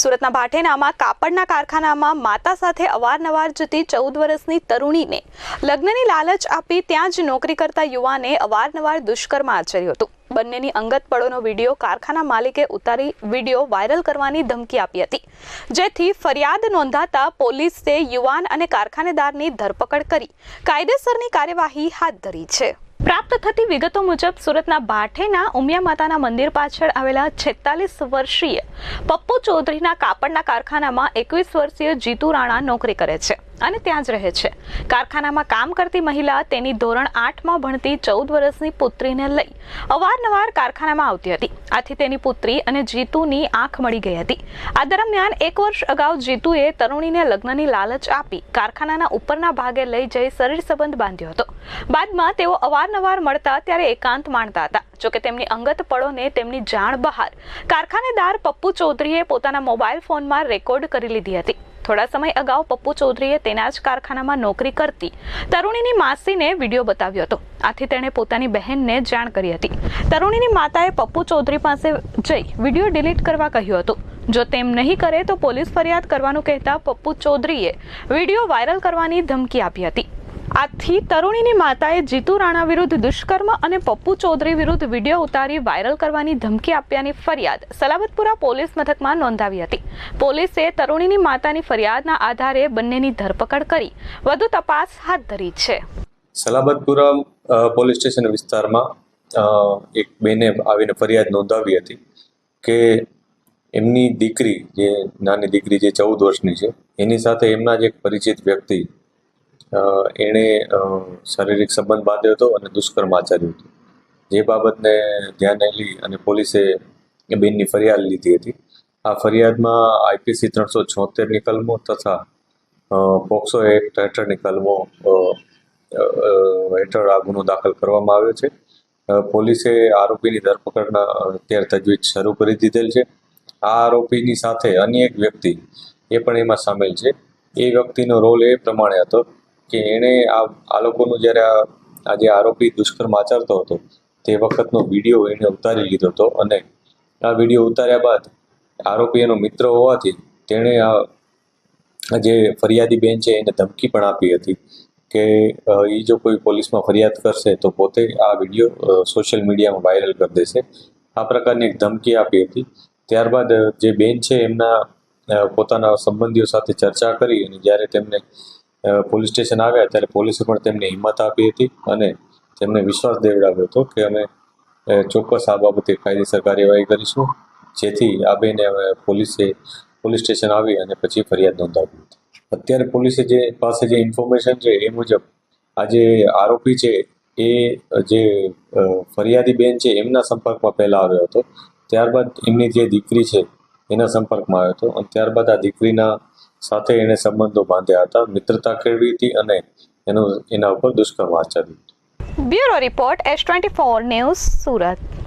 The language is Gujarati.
સુરતના ભાટેનામાં કાપડના કારખાનામાં માતા સાથે અવારનવાર જતી ચૌદ વર્ષની તરુણીને લગ્નની લાલચ આપી ત્યાં જ નોકરી કરતા યુવાને અવારનવાર દુષ્કર્મ આચર્યું હતું. બંનેની અંગત પળોનો વીડિયો કારખાના માલિકે ઉતારી વીડિયો વાયરલ કરવાની ધમકી આપી હતી. જેથી ફરિયાદ નોંધાતા પોલીસે યુવાન અને કારખાનેદારની ધરપકડ કરી. કાયદેસરની કાર્યવાહી હાથ ધરી છે. પ્રાપ્ત થતી વિગતો મુજબ સુરતના બાઠેના ઉમિયા માતાના મંદિર પાછળ આવેલા છેતાલીસ વર્ષીય પપ્પુ ચૌધરીના કાપડના કારખાનામાં એકવીસ વર્ષીય જીતુ રાણા નોકરી કરે છે. અને ત્યાં જ રહે છે. કારખાનામાં કામ કરતી મહિલા તેની ધોરણ આઠમાં ભણતી ચૌદ વર્ષની પુત્રીને લઈ અવારનવાર કારખાનામાં આવતી હતી. આથી તેની પુત્રી અને જીતુની આંખ મળી ગઈ હતી. આ દરમિયાન એક વર્ષ અગાઉ જીતુએ તરુણીને લગ્નની લાલચ આપી કારખાનાના ઉપરના ભાગે લઈ જઈ શરીર સંબંધ બાંધ્યો હતો. બાદમાં તેઓ અવારનવાર મળતા ત્યારે એકાંત માણતા હતા. જોકે તેમની અંગત પળોને તેમની જાણ બહાર કારખાનેદાર પપ્પુ ચૌધરીએ પોતાના મોબાઈલ ફોનમાં રેકોર્ડ કરી લીધી હતી. થોડા સમય અગાઉ પપ્પુ ચૌધરીએ તેના જ કારખાનામાં નોકરી કરતી તરુણીની માસીને વીડિયો બતાવ્યો હતો. આથી તેણે પોતાની બહેનને જાણ કરી હતી. તરુણીની માતાએ પપ્પુ ચૌધરી પાસે જઈ વીડિયો ડિલીટ કરવા કહ્યું હતું. જો તેમ નહીં કરે તો પોલીસ ફરિયાદ કરવાનું કહેતા પપ્પુ ચૌધરીએ વીડિયો વાયરલ કરવાની ધમકી આપી હતી. આથી તરુણીની માતાએ જીતુ રાણા વિરુદ્ધ દુષ્કર્મ અને પપ્પુ ચૌધરી વિરુદ્ધ વીડિયો ઉતારી વાયરલ કરવાની ધમકી આપ્યાની ફરિયાદ સલાબતપુરા પોલીસ મથકમાં નોંધાવી હતી. પોલીસે તરુણીની માતાની ફરિયાદના આધારે બંનેની ધરપકડ કરી. વધુ તપાસ હાથ ધરી છે. સલામતપુરા પોલીસ સ્ટેશન વિસ્તારમાં એક બેને આવીને ફરિયાદ નોંધાવી હતી કે એમની દીકરી, જે નાની દીકરી જે ચૌદ વર્ષની છે, એની સાથે એમના જ એક પરિચિત વ્યક્તિ એણે શારીરિક સંબંધ બાંધ્યો હતો અને દુષ્કર્મ આચર્યું હતું. જે બાબતને ધ્યાને લઈ અને પોલીસે બેનની ફરિયાદ લીધી હતી. આ ફરિયાદમાં આઈપીસી ત્રણસો છોતેરની કલમો તથા પોક્સો એક્ટ હેઠળની કલમો હેઠળ આ ગુનો દાખલ કરવામાં આવ્યો છે. પોલીસે આરોપીની ધરપકડના અત્યારે તજવીજ શરૂ કરી દીધેલ છે. આ આરોપીની સાથે અન્ય એક વ્યક્તિ એ પણ એમાં સામેલ છે. એ વ્યક્તિનો રોલ એ પ્રમાણે હતો કે એણે આ આ લોકોનું જ્યારે આ જે આરોપી દુષ્કર્મ આચરતો હતો, તે વખતનો વીડિયો એણે ઉતારી લીધો હતો અને આ વીડિયો ઉતાર્યા બાદ આરોપી એનો મિત્ર હોવાથી તેણે આ જે ફરિયાદી બેન છે એને ધમકી પણ આપી હતી કે એ જો કોઈ પોલીસમાં ફરિયાદ કરશે તો પોતે આ વીડિયો સોશિયલ મીડિયામાં વાયરલ કરી દેશે. આ પ્રકારની એક ધમકી આપી હતી. ત્યારબાદ જે બેન છે એમના પોતાના સંબંધીઓ સાથે ચર્ચા કરી અને જ્યારે તેમને પોલીસ સ્ટેશન આવ્યા ત્યારે પોલીસે પણ તેમને હિંમત આપી હતી અને તેમને વિશ્વાસ દેવડાવ્યો હતો કે અમે ચોક્કસ આ બાબતે કાયદેસર કાર્યવાહી કરીશું. જેથી આ બેને હવે પોલીસે, પોલીસ સ્ટેશન આવી અને પછી ફરિયાદ નોંધાવી હતી. અત્યારે પોલીસે જે પાસે જે ઇન્ફોર્મેશન છે એ મુજબ આ જે આરોપી છે એ, જે ફરિયાદી બેન છે એમના સંપર્કમાં પહેલાં આવ્યો હતો. ત્યારબાદ એમની જે દીકરી છે એના સંપર્કમાં આવ્યો હતો અને ત્યારબાદ આ દીકરીના સાથે એણે સંબંધો બાંધ્યા હતા, મિત્રતા કેળવી હતી અને એનું એના ઉપર દુષ્કર્મ આચર્યું હતું. Bureau report S twenty four news Surat.